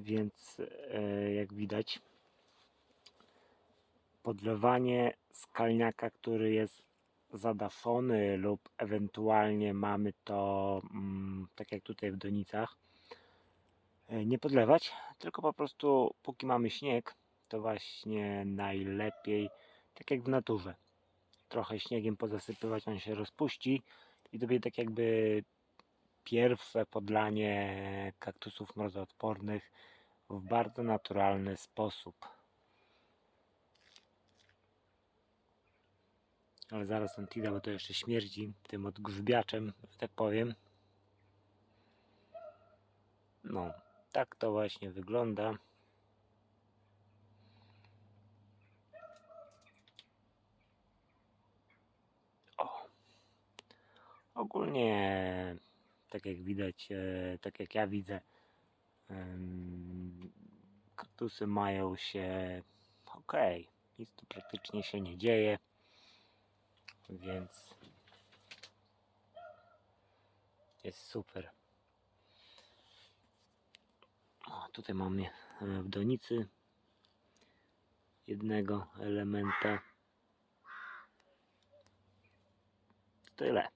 Więc e, jak widać, podlewanie skalniaka, który jest zadaszony lub ewentualnie mamy to mm, tak jak tutaj w donicach, e, nie podlewać, tylko po prostu póki mamy śnieg, to właśnie najlepiej tak jak w naturze. Trochę śniegiem pozasypywać, on się rozpuści i będzie tak jakby pierwsze podlanie kaktusów mrozoodpornych w bardzo naturalny sposób. Ale zaraz Antida, bo to jeszcze śmierdzi tym odgrzybiaczem, że tak powiem. No, tak to właśnie wygląda. O. Ogólnie, tak jak widać, e, tak jak ja widzę, kaktusy mają się ok. Nic tu praktycznie się nie dzieje. Więc jest super. O, tutaj mamy e, w donicy jednego elementa. Tyle.